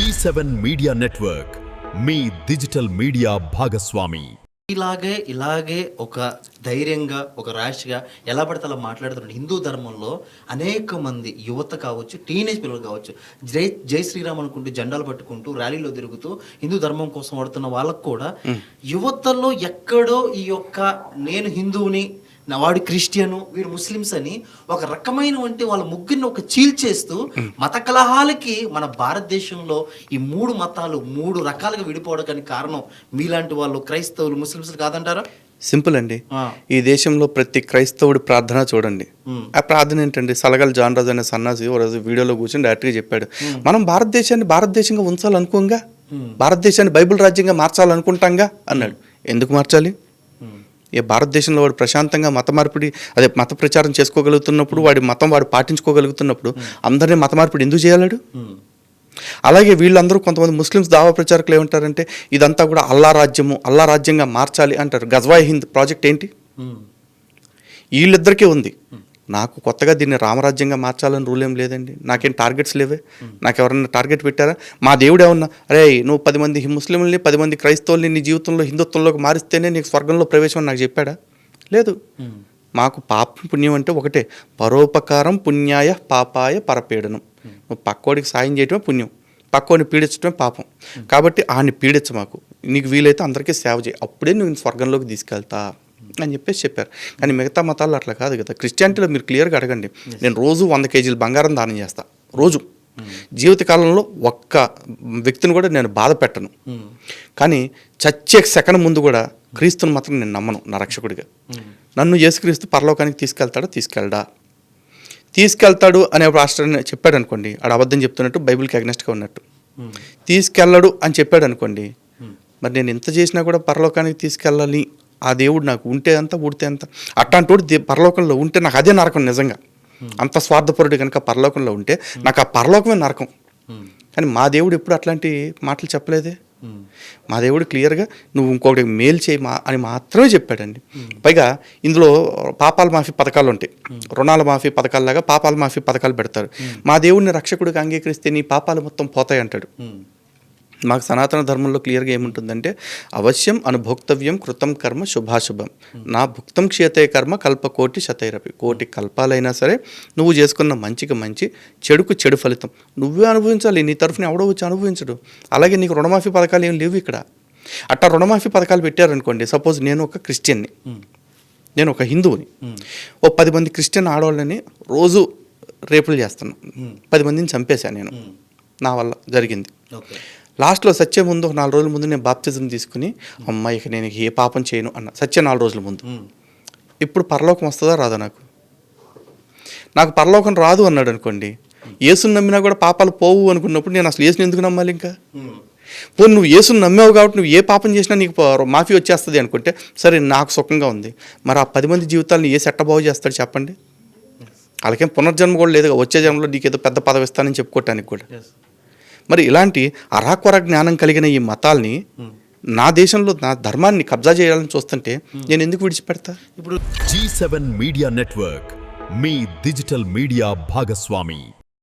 G seven media network మీ digital media భాగస్వామి. ఇలాగే ఇలాగే ఒక ధైర్యంగా ఒక ర్యాష్గా ఎలా పడితే అలా మాట్లాడుతున్నారు హిందూ ధర్మంలో అనేక మంది యువత కావచ్చు టీనేజ్ పిల్లలు కావచ్చు జై జై శ్రీరామ్ అనుకుంటూ జెండాలు పట్టుకుంటూ ర్యాలీలో తిరుగుతూ హిందూ ధర్మం కోసం పడుతున్న వాళ్ళకు కూడా యువతలో ఎక్కడో ఈ యొక్క నేను హిందువుని నా వాడు క్రిస్టియను వీరు ముస్లిమ్స్ అని ఒక రకమైన వంటి వాళ్ళ ముగ్గురిని ఒక చీల్చేస్తూ మత కలహాలకి మన భారతదేశంలో ఈ మూడు మతాలు మూడు రకాలుగా విడిపోవడానికి కారణం మీలాంటి వాళ్ళు క్రైస్తవులు ముస్లిమ్స్ కాదంటారా? సింపుల్ అండి. ఈ దేశంలో ప్రతి క్రైస్తవుడి ప్రార్థన చూడండి. మ్మ్. ఆ ప్రార్థన ఏంటండి? సలగల్ జాన్ రాజు అనే సన్నాసి ఓ రోజు వీడియోలో కూర్చొని డైరెక్ట్గా చెప్పాడు. మనం భారతదేశాన్ని భారతదేశంగా ఉంచాలనుకోంగా? భారతదేశాన్ని బైబిల్ రాజ్యంగా మార్చాలనుకుంటాంగా? అన్నాడు. ఎందుకు మార్చాలి? ఏ భారతదేశంలో వాడు ప్రశాంతంగా మత మార్పిడి అదే మత ప్రచారం చేసుకోగలుగుతున్నప్పుడు వాడి మతం వాడు పాటించుకోగలుగుతున్నప్పుడు అందరినీ మత మార్పిడి ఎందుకు చేయాలాడు? అలాగే వీళ్ళందరూ కొంతమంది ముస్లిమ్స్ దావా ప్రచారకులు ఏమంటారంటే ఇదంతా కూడా అల్లా రాజ్యము అల్లా రాజ్యంగా మార్చాలి అంటారు. గజ్వాయ్ హింద్ ప్రాజెక్ట్ ఏంటి? వీళ్ళిద్దరికీ ఉంది. నాకు కొత్తగా దీన్ని రామరాజ్యంగా మార్చాలని రూల్ ఏం లేదండి. నాకేం టార్గెట్స్ లేవే. నాకు ఎవరన్నా టార్గెట్ పెట్టారా? మా దేవుడు ఏమన్నా అరే నువ్వు పది మంది ముస్లింలని పది మంది క్రైస్తవుల్ని నీ జీవితంలో హిందుత్వంలోకి మారిస్తేనే నీకు స్వర్గంలో ప్రవేశం అని నాకు చెప్పాడా? లేదు. మాకు పాపం పుణ్యం అంటే ఒకటే. పరోపకారం పుణ్యాయ పాపాయ పరపీడనం. నువ్వు పక్కోడికి సాయం చేయటమే పుణ్యం. పక్కోని పీడించడమే పాపం. కాబట్టి ఆని పీడించ మాకు. నీకు వీలైతే అందరికీ సేవ చేయి. అప్పుడే నువ్వు స్వర్గంలోకి తీసుకెళ్తా. అని చెప్పేసి చెప్పారు. కానీ మిగతా మతాల్లో అట్లా కాదు కదా. క్రిస్టియానిటీలో మీరు క్లియర్గా అడగండి. నేను రోజు వంద కేజీలు బంగారం దానం చేస్తా. రోజు. జీవితకాలంలో ఒక్క వ్యక్తిని కూడా నేను బాధ పెట్టను. కానీ చచ్చే సెకండ్ ముందు కూడా క్రీస్తుని మాత్రం నేను నమ్మను నా రక్షకుడిగా. నన్ను యేసుక్రీస్తు పరలోకానికి తీసుకెళ్తాడా? తీసుకెళ్ళడా? తీసుకెళ్తాడు అనే రాష్ట్రాన్ని చెప్పాడు అనుకోండి ఆడు అబద్ధం చెప్తున్నట్టు బైబిల్కి అగ్నెస్ట్గా ఉన్నట్టు. తీసుకెళ్ళడు అని చెప్పాడు అనుకోండి మరి నేను ఎంత చేసినా కూడా పరలోకానికి తీసుకెళ్ళాలి ఆ దేవుడు నాకు ఉంటే అంత ఉడితే అంత. అట్లాంటోడు దే- పరలోకంలో ఉంటే నాకు అదే నరకం నిజంగా. అంత స్వార్థపరుడు కనుక పరలోకంలో ఉంటే నాకు ఆ పరలోకమే నరకం. కానీ మా దేవుడు ఎప్పుడు అట్లాంటి మాటలు చెప్పలేదే? మా దేవుడు క్లియర్గా నువ్వు ఇంకొకటి మేలు చేయి మా అని మాత్రమే చెప్పాడండి. పైగా ఇందులో పాపాల మాఫీ పథకాలు ఉంటాయి. రుణాల మాఫీ పథకాలలాగా పాపాల మాఫీ పథకాలు పెడతారు. మా దేవుడిని రక్షకుడిగా అంగీకరిస్తే నీ పాపాలు మొత్తం పోతాయి అంటాడు మాకు సనాతన ధర్మంలో క్లియర్గా ఏముంటుందంటే అవశ్యం అనుభోక్తవ్యం కృతం కర్మ శుభాశుభం. నా భుక్తం క్షేతే కర్మ కల్ప కోటి శతైరపి. కోటి కల్పాలైనా సరే నువ్వు చేసుకున్న మంచికి మంచి చెడుకు చెడు ఫలితం. నువ్వే అనుభవించాలి నీ తరఫున ఎవడో వచ్చి అనుభవించడు. అలాగే నీకు రుణమాఫీ పథకాలు ఏం లేవు ఇక్కడ. అట్టా రుణమాఫీ పథకాలు పెట్టారనుకోండి సపోజ్ నేను ఒక క్రిస్టియన్ని. నేను ఒక హిందువుని. ఓ పది మంది క్రిస్టియన్ ఆడవాళ్ళని రోజు రేపులు చేస్తున్నాను పది మందిని చంపేశాను నేను. నా వల్ల జరిగింది. ఓకే. లాస్ట్లో సత్య ముందు ఒక నాలుగు రోజుల ముందు నేను బాప్తిజం తీసుకుని అమ్మ ఇక నేను ఏ పాపం చేయను అన్న సత్య నాలుగు రోజుల ముందు. ఇప్పుడు పరలోకం వస్తుందా రాదా నాకు? నాకు పరలోకం రాదు అన్నాడు అనుకోండి. యేసుని నమ్మినా కూడా పాపాలు పోవు అనుకున్నప్పుడు నేను అసలు యేసుని ఎందుకు నమ్మాలి ఇంకా? పోనీ నువ్వు యేసుని నమ్మావు కాబట్టి నువ్వు ఏ పాపం చేసినా నీకు మాఫీ వచ్చేస్తుంది అనుకుంటే సరే నాకు సుఖంగా ఉంది. మరి ఆ పది మంది జీవితాలను ఏ సెట్ట బాగు చేస్తాడు చెప్పండి? వాళ్ళకేం పునర్జన్మ కూడా లేదు వచ్చే జన్మలో నీకు ఏదో పెద్ద పదవి ఇస్తానని చెప్పుకోవటానికి కూడా. మరి ఇలాంటి అరాకొర జ్ఞానం కలిగిన ఈ మతాల్ని నా దేశంలో నా ధర్మాన్ని కబ్జా చేయాలని చూస్తుంటే నేను ఎందుకు విడిచిపెడతా? ఇప్పుడు జీ సెవెన్ మీడియా నెట్వర్క్ మీ డిజిటల్ మీడియా భాగస్వామి.